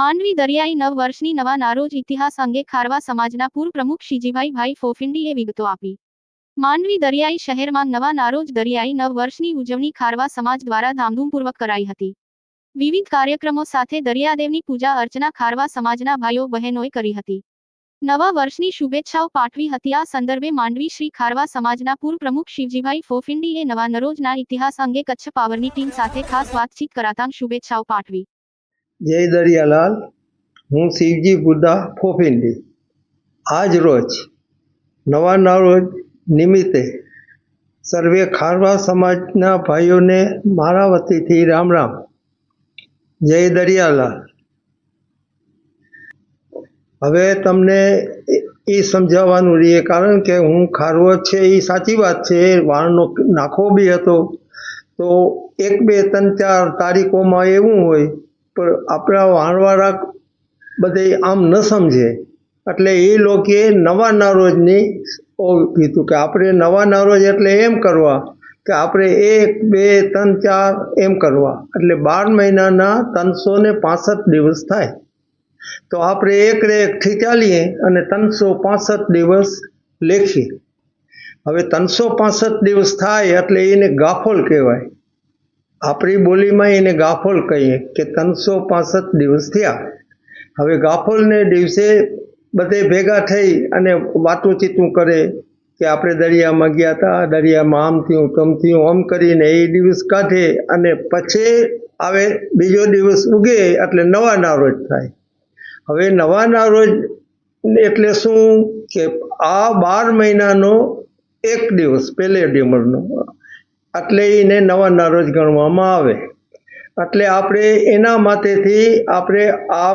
માંડવી દરિયાઈ નવ વર્ષની નવા નારોજ ઇતિહાસ અંગે ખારવા સમાજના પૂર્વ પ્રમુખ શિજીભાઈ ભાઈ ફોફિંડીએ વિગતો આપી. માંડવી દરિયાઈ શહેરમાં નવા નારોજ દરિયાઈ નવ વર્ષની ઉજવણી ખારવા સમાજ દ્વારા ધામધૂમપૂર્વક કરાઈ હતી. વિવિધ કાર્યક્રમો સાથે દરિયાદેવની પૂજા અર્ચના ખારવા સમાજના ભાઈઓ બહેનોએ કરી હતી. નવા વર્ષની શુભેચ્છાઓ પાઠવી હતી. આ સંદર્ભે માંડવી શ્રી ખારવા સમાજના પૂર્વ પ્રમુખ શિવજીભાઈ ફોફિંડીએ નવા નરોજના ઇતિહાસ અંગે કચ્છ પાવરની ટીમ સાથે ખાસ વાતચીત કરાતા શુભેચ્છાઓ પાઠવી. જય દરિયાલાલ, હું શિવજી બુદ્ધા ફોફિંડી. આજ રોજ, નવા રોજ નિમિત્તે, સર્વે ખારવા સમાજના ભાઈઓને મારા વતીથી રામ રામ. જય દરિયાલાલ. હવે તમને એ સમજાવવાનું રહીએ, કારણ કે હું ખારવો છે એ સાચી વાત છે, વાળનો નાખો બી હતો. તો એક બે ત્રણ ચાર તારીખોમાં એવું હોય પણ આપણા વાણવાળા બધે આમ ન સમજે. એટલે એ લોકોએ નવા નારોજની ઓલું કીધું કે આપણે નવા નારોજ એટલે એમ કરવા કે આપણે એક, બે, ત્રણ, ચાર એમ કરવા. એટલે બાર મહિનાના ત્રણસો ને પાસઠ દિવસ થાય. તો આપણે એક રે એકથી ચાલીએ અને ત્રણસો પાસઠ દિવસ લેખીએ. હવે ત્રણસો પાસઠ દિવસ થાય એટલે એને ગાફોલ કહેવાય. આપણી બોલીમાં એને ગાફોલ કહીએ કે ત્રણસો પાસઠ દિવસ થયા. હવે ગાફોલને દિવસે બધે ભેગા થઈ અને વાતું ચીતું કરે કે આપણે દરિયામાં ગયા હતા, દરિયામાં આમ થયું, તમ થયું, આમ કરીને એ દિવસ કાઢે અને પછી આવે બીજો દિવસ ઉગે એટલે નવા નારોજ થાય. હવે નવા નારોજ એટલે શું? કે આ બાર મહિનાનો એક દિવસ, પહેલે ડિમરનો એટલે એને નવા નારોજ ગણવામાં આવે. એટલે આપણે એના માટેથી આપણે આ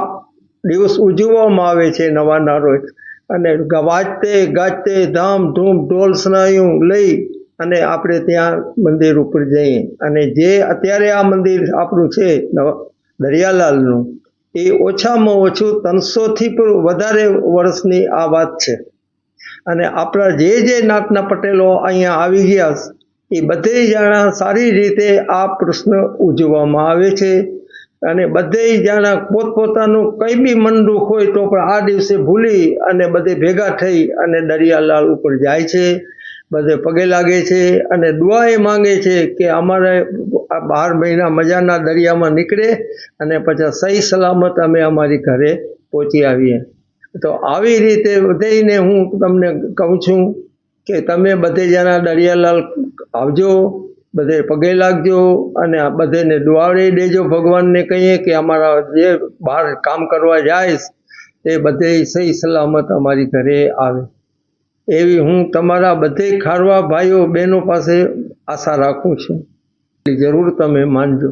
દિવસ ઉજવવામાં આવે છે નવા રોજ અને વાજતે ગાજતે, ધામ, ધૂમ, ઢોલ, સ્નાયુ લઈ અને આપણે ત્યાં મંદિર ઉપર જઈએ. અને જે અત્યારે આ મંદિર આપણું છે દરિયાલાલનું, એ ઓછામાં ઓછું ત્રણસોથી પણ વધારે વર્ષની આ વાત છે. અને આપણા જે જે નાતના પટેલો અહીંયા આવી ગયા એ બધે જાણા સારી રીતે આ પ્રશ્ન ઉજવવામાં આવે છે. અને બધે જાણા પોતપોતાનું કંઈ બી મન દુઃખ હોય તો પણ આ દિવસે ભૂલી અને બધે ભેગા થઈ અને દરિયાલાલ ઉપર જાય છે. બધે પગે લાગે છે અને દુઆ એ માંગે છે કે અમારે આ બાર મહિના મજાના દરિયામાં નીકળે અને પછી સહી સલામત અમે અમારી ઘરે પહોંચી આવીએ. તો આવી રીતે બધાને હું તમને કહું છું કે તમે બધે જણા દરિયાલાલ આવજો, બધે પગે લાગજો અને આ બધેને દુઆવડી દેજો ભગવાનને કહીએ કે અમારા જે બહાર કામ કરવા જાય એ બધે સહી સલામત અમારી ઘરે આવે. એવી હું તમારા બધે ખારવા ભાઈઓ બહેનો પાસે આશા રાખું છું. જરૂર તમે માનજો.